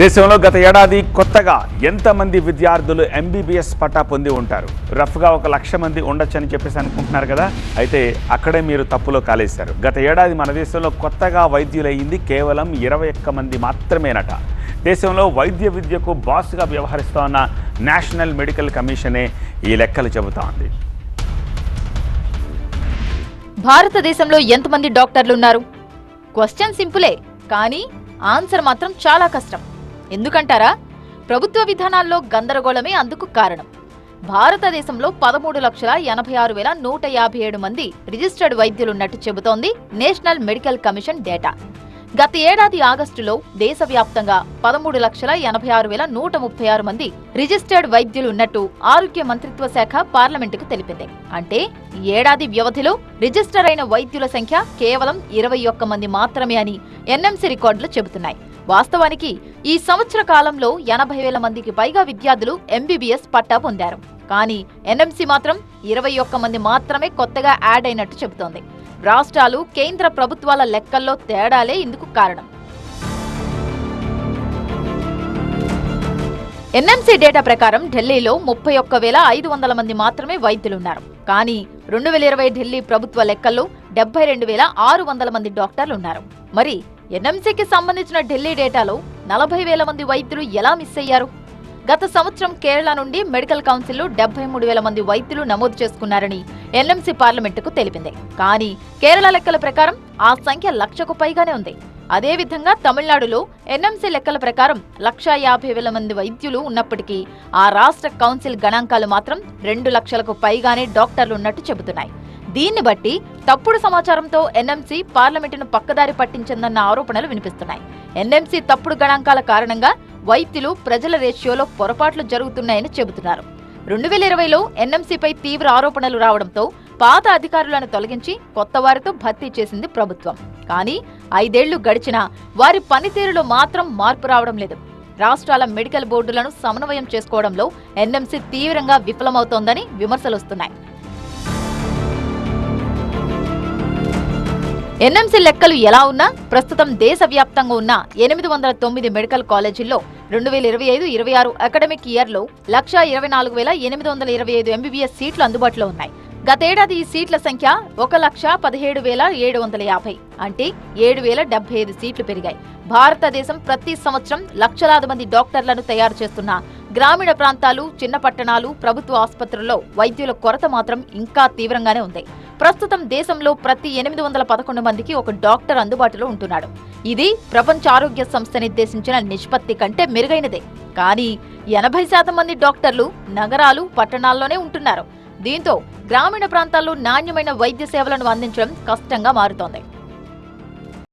దేశంలో గత ఏడాది కొత్తగా ఎంతమంది విద్యార్థులు ఎంబీబీఎస్ పట్టా పొంది ఉంటారు? రఫ్గా ఒక లక్ష మంది ఉండొచ్చని చెప్పేసి అనుకుంటున్నారు కదా? అయితే అక్కడే మీరు తప్పులో కాలేశారు. గత ఏడాది మన దేశంలో కొత్తగా వైద్యులయ్యింది కేవలం ఇరవై ఒక్క మంది మాత్రమేనట. దేశంలో వైద్య విద్యకు బాస్గా వ్యవహరిస్తోన్న నేషనల్ మెడికల్ కమిషనే ఈ లెక్కలు చెబుతా ఉంది భారతదేశంలో ఎంతమంది డాక్టర్లు ఉన్నారు క్వశ్చన్ సింపులే కానీ ఆన్సర్ మాత్రం చాలా కష్టం. ఎందుకంటారా? ప్రభుత్వ విధానాల్లో గందరగోళమే అందుకు కారణం. భారతదేశంలో పదమూడు లక్షల ఎనభై ఆరు వేల నూట యాభై ఏడు మంది రిజిస్టర్డ్ వైద్యులున్నట్టు చెబుతోంది నేషనల్ మెడికల్ కమిషన్ డేటా. గత ఏడాది ఆగస్టులో దేశవ్యాప్తంగా పదమూడు లక్షల ఎనభై ఆరు వేల నూట ముప్పై ఆరు మంది రిజిస్టర్డ్ వైద్యులు ఉన్నట్టు ఆరోగ్య మంత్రిత్వ శాఖ పార్లమెంటుకు తెలిపింది. అంటే ఏడాది వ్యవధిలో రిజిస్టర్ అయిన వైద్యుల సంఖ్య కేవలం ఇరవై ఒక్క మంది మాత్రమే అని ఎన్ఎంసీ రికార్డులు చెబుతున్నాయి. వాస్తవానికి ఈ సంవత్సర కాలంలో ఎనభై వేల మందికి పైగా విద్యార్థులు ఎంబీబీఎస్ పట్టా పొందారు. కానీ ఎన్ఎంసీ మాత్రం ఇరవై ఒక్క మంది మాత్రమే కొత్తగా యాడ్ అయినట్టు చెబుతోంది. రాష్ట్రాలు కేంద్ర ప్రభుత్వాల లెక్కల్లో తేడాలే ఇందుకు కారణం. ఎన్ఎంసీ డేటా ప్రకారం ఢిల్లీలో ముప్పై ఒక్క వేల ఐదు వందల మంది మాత్రమే వైద్యులున్నారు. కానీ రెండు వేల ఇరవై ఢిల్లీ ప్రభుత్వ లెక్కల్లో డెబ్బై రెండు వేల ఆరు వందల మంది డాక్టర్లు ఉన్నారు. మరి ఎన్ఎంసీకి సంబంధించిన ఢిల్లీ డేటాలో నలభై వేల మంది వైద్యులు ఎలా మిస్ అయ్యారు? గత సంవత్సరం కేరళ నుండి మెడికల్ కౌన్సిల్లో డెబ్బై మూడు వేల మంది వైద్యులు నమోదు చేసుకున్నారని ఎన్ఎంసీ పార్లమెంటుకు తెలిపింది. కానీ కేరళ లెక్కల ప్రకారం ఆ సంఖ్య లక్షకు పైగానే ఉంది. అదేవిధంగా తమిళనాడులో ఎన్ఎంసీ లెక్కల ప్రకారం లక్షా యాభై వేల మంది వైద్యులు ఉన్నప్పటికీ ఆ రాష్ట్ర కౌన్సిల్ గణాంకాలు మాత్రం రెండు లక్షలకు పైగానే డాక్టర్లు ఉన్నట్టు చెబుతున్నాయి. దీన్ని బట్టి తప్పుడు సమాచారంతో ఎన్ఎంసీ పార్లమెంటును పక్కదారి పట్టించిందన్న ఆరోపణలు వినిపిస్తున్నాయి. ఎన్ఎంసీ తప్పుడు గణాంకాల కారణంగా వైద్యులు ప్రజల రేషియోలో పొరపాట్లు జరుగుతున్నాయని చెబుతున్నారు. రెండు వేల ఇరవైలో ఎన్ఎంసీపై తీవ్ర ఆరోపణలు రావడంతో పాత అధికారులను తొలగించి కొత్త వారితో భర్తీ చేసింది ప్రభుత్వం. కానీ ఐదేళ్ళు గడిచినా వారి పనితీరులో మాత్రం మార్పు రావడం లేదు. రాష్ట్రాల మెడికల్ బోర్డులను సమన్వయం చేసుకోవడంలో ఎన్ఎంసీ తీవ్రంగా విఫలమవుతోందని విమర్శలొస్తున్నాయి ఎన్ఎంసీ లెక్కలు ఎలా ఉన్నా ప్రస్తుతం దేశవ్యాప్తంగా ఉన్న ఎనిమిది వందల తొమ్మిది మెడికల్ కాలేజీల్లో రెండు వేల ఇరవై ఐదు ఇరవై ఆరు అకాడమిక్ ఇయర్లో లక్షా ఇరవై నాలుగు వేల ఎనిమిది వందల ఇరవై ఐదు ఎంబీబీఎస్ సీట్లు అందుబాటులో ఉన్నాయి. గతేడాది ఈ సీట్ల సంఖ్య ఒక లక్ష పదిహేడు వేల ఏడు వందల యాభై అంటే ఏడు వేల డెబ్బై ఐదు సీట్లు పెరిగాయి. భారతదేశం ప్రతి సంవత్సరం లక్షలాది మంది డాక్టర్లను తయారు చేస్తున్న గ్రామీణ ప్రాంతాలు చిన్న పట్టణాలు ప్రభుత్వ ఆసుపత్రుల్లో వైద్యుల కొరత మాత్రం ఇంకా తీవ్రంగానే ఉంది. ప్రస్తుతం దేశంలో ప్రతి ఎనిమిది వందల పదకొండు మందికి ఒక డాక్టర్ అందుబాటులో ఉంటున్నాడు. ఇది ప్రపంచ ఆరోగ్య సంస్థ నిర్దేశించిన నిష్పత్తి కంటే మెరుగైనదే. కానీ ఎనభై శాతం మంది డాక్టర్లు నగరాలు పట్టణాల్లోనే ఉంటున్నారు. దీంతో గ్రామీణ ప్రాంతాల్లో నాణ్యమైన వైద్య సేవలను అందించడం కష్టంగా మారుతోంది.